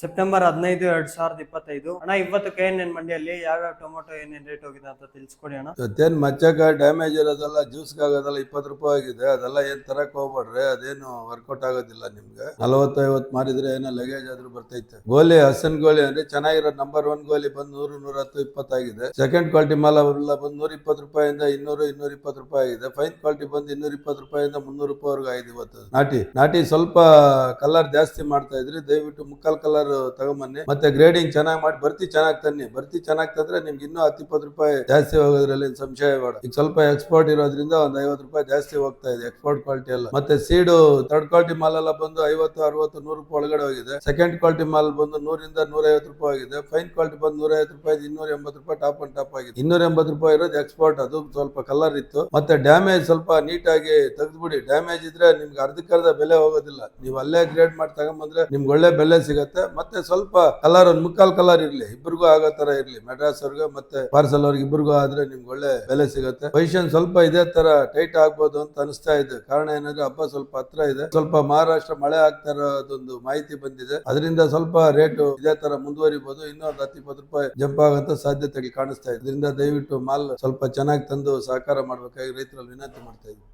September ಹದಿನೈದು ಎರಡ್ ಸಾವಿರದ ಇಪ್ಪತ್ತೈದು. ಅಣ್ಣ ಎನ್ ಎನ್ ಮಂಡಿಯಲ್ಲಿ, ಯಾವ್ಯಾವ ಟೊಮೊಟೊ ಏನೇನ್ ರೇಟ್ ಹೋಗಿದೆ ಅಂತ ತಿಳಿಸ್ಕೊಡಿ ಅಣ್ಣ. ಇವತ್ತೇನ್ ಮಚ್ಚಕ ಡ್ಯಾಮೇಜ್ ಇರೋದೆಲ್ಲ ಜ್ಯೂಸ್ಗೆ ಆಗೋದೆಲ್ಲ ಇಪ್ಪತ್ತು ರೂಪಾಯಿ ಆಗಿದೆ. ಅದೆಲ್ಲ ಏನ್ ತರಕ್ ಹೋಗ್ಬೇಡ್ರಿ? ಅದೇನು ವರ್ಕೌಟ್ ಆಗೋದಿಲ್ಲ ನಿಮ್ಗೆ. ನಲವತ್ತು ಐವತ್ತು ಮಾರಿದ್ರೆ ಏನೋ ಲಗೇಜ್ ಆದ್ರೂ ಬರ್ತೈತೆ. ಗೋಲಿ, ಹಸನ್ ಗೋಲಿ ಅಂದ್ರೆ ಚೆನ್ನಾಗಿರೋ ನಂಬರ್ ಒನ್ ಗೋಲಿ ಬಂದು ನೂರು ನೂರ ಹತ್ತು ಇಪ್ಪತ್ತಾಗಿದೆ ಸೆಕೆಂಡ್ ಕ್ವಾಲಿಟಿ ಮಾಲ್ ಬಂದು ನೂರ ಇಪ್ಪತ್ತು ರೂಪಾಯಿಂದ ಇನ್ನೂರು, ಇನ್ನೂರ ಇಪ್ಪತ್ತು ರೂಪಾಯಿ ಆಗಿದೆ. ಫೈನ್ ಕ್ವಾಲಿಟಿ ಬಂದು ಇನ್ನೂರ ಇಪ್ಪತ್ತು ರೂಪಾಯಿಂದ ಮುನ್ನೂರು ರೂಪಾಯಿವರೆಗೂ ಆಗಿದೆ ಇವತ್ತು. ನಾಟಿ ನಾಟಿ ಸ್ವಲ್ಪ ಕಲರ್ ಜಾಸ್ತಿ ಮಾಡ್ತಾ ಇದ್ರಿ. ದಯವಿಟ್ಟು ಮುಕ್ಕಾಲ್ ಕಲರ್ ತಗೊಂಬನ್ನಿ. ಮತ್ತೆ ಗ್ರೇಡಿಂಗ್ ಚೆನ್ನಾಗಿ ಮಾಡಿ ಬರ್ತಿ ಚೆನ್ನಾಗಿ ತನ್ನಿ. ಬರ್ತಿ ಚೆನ್ನಾಗಿ ತಂದ್ರೆ ನಿಮ್ಗೆ ಇನ್ನೂ ಹತ್ತು ಇಪ್ಪತ್ತು ರೂಪಾಯಿ ಜಾಸ್ತಿ ಹೋಗೋದ್ರಲ್ಲಿ ಸಂಶಯ ಬೇಡ. ಈಗ ಸ್ವಲ್ಪ ಎಕ್ಸ್ಪೋರ್ಟ್ ಇರೋದ್ರಿಂದ ಒಂದ್ ಐವತ್ತು ರೂಪಾಯಿ ಜಾಸ್ತಿ ಹೋಗ್ತಾ ಇದೆ ಎಕ್ಸ್ಪೋರ್ಟ್ ಕ್ವಾಲಿಟಿ ಎಲ್ಲ. ಮತ್ತೆ ಸೀಡು ಥರ್ಡ್ ಕ್ವಾಲಿಟಿ ಮಾಲ್ ಎಲ್ಲ ಬಂದು ಐವತ್ತು, ಅರವತ್ತು, ನೂರು ರೂಪಾಯಿ ಒಳಗಡೆ ಹೋಗಿದೆ. ಸೆಕೆಂಡ್ ಕ್ವಾಲಿಟಿ ಮಾಲ್ ಬಂದು ನೂರಿಂದ ನೂರ ಐವತ್ತು ರೂಪಾಯಿ ಆಗಿದೆ ಫೈನ್ ಕ್ವಾಲಿಟಿ ಬಂದು ನೂರ ಐವತ್ತು ರೂಪಾಯಿ ಇನ್ನೂರ ಎಂಬತ್ತು ರೂಪಾಯಿ ಟಾಪ್ ಅಂಡ್ ಟಾಪ್ ಆಗಿದೆ. ಇನ್ನೂರ ಎಂಬತ್ತು ರೂಪಾಯಿ ಇರೋದು ಎಕ್ಸ್ಪೋರ್ಟ್ ಅದು ಸ್ವಲ್ಪ ಕಲರ್ ಇತ್ತು. ಮತ್ತೆ ಡ್ಯಾಮೇಜ್ ಸ್ವಲ್ಪ ನೀಟಾಗಿ ತೆಗೆದ್ಬಿಡಿ. ಡ್ಯಾಮೇಜ್ ಇದ್ರೆ ನಿಮ್ಗೆ ಅರ್ಧಕ್ಕರ್ಧ ಬೆಲೆ ಹೋಗೋದಿಲ್ಲ. ನೀವು ಅಲ್ಲೇ ಗ್ರೇಡ್ ಮಾಡಿ ತಗೊಂಬಂದ್ರೆ ನಿಮ್ಗೆ ಒಳ್ಳೆ ಬೆಲೆ ಸಿಗತ್ತೆ. ಮತ್ತೆ ಸ್ವಲ್ಪ ಕಲರ್ ಒಂದು ಮುಕ್ಕಾಲ್ ಕಲರ್ ಇರ್ಲಿ ಇಬ್ಬರಿಗೂ ಆಗೋ ತರ ಇರ್ಲಿ. ಮೆಡ್ರಾಸ್ ಅವ್ರಿಗೆ ಮತ್ತೆ ಪಾರ್ಸಲ್ ಅವ್ರಿಗೆ ಇಬ್ಬರಿಗೂ ಆದ್ರೆ ನಿಮ್ಗೆ ಒಳ್ಳೆ ಬೆಲೆ ಸಿಗುತ್ತೆ. ಪೊಸಿಷನ್ ಸ್ವಲ್ಪ ಇದೇ ತರ ಟೈಟ್ ಆಗ್ಬೋದು ಅಂತ ಅನಿಸ್ತಾ ಇದೆ. ಕಾರಣ ಏನಂದ್ರೆ ಹಬ್ಬ ಸ್ವಲ್ಪ ಹತ್ರ ಇದೆ. ಸ್ವಲ್ಪ ಮಹಾರಾಷ್ಟ್ರ ಮಳೆ ಆಗ್ತಾ ಇರೋದೊಂದು ಮಾಹಿತಿ ಬಂದಿದೆ. ಅದರಿಂದ ಸ್ವಲ್ಪ ರೇಟ್ ಇದೇ ತರ ಮುಂದುವರಿಬಹುದು ಇನ್ನೊಂದು ಹತ್ತು ಇಪ್ಪತ್ತು ರೂಪಾಯಿ ಜಂಪ್ ಆಗಂತ ಸಾಧ್ಯತೆಗಳು ಕಾಣಿಸ್ತಾ ಇದೆ. ಇದರಿಂದ ದಯವಿಟ್ಟು ಮಾಲ್ ಸ್ವಲ್ಪ ಚೆನ್ನಾಗಿ ತಂದು ಸಹಕಾರ ಮಾಡ್ಬೇಕಾಗಿ ರೈತರಲ್ಲಿ ವಿನಂತಿ ಮಾಡ್ತಾ ಇದ್ದೀವಿ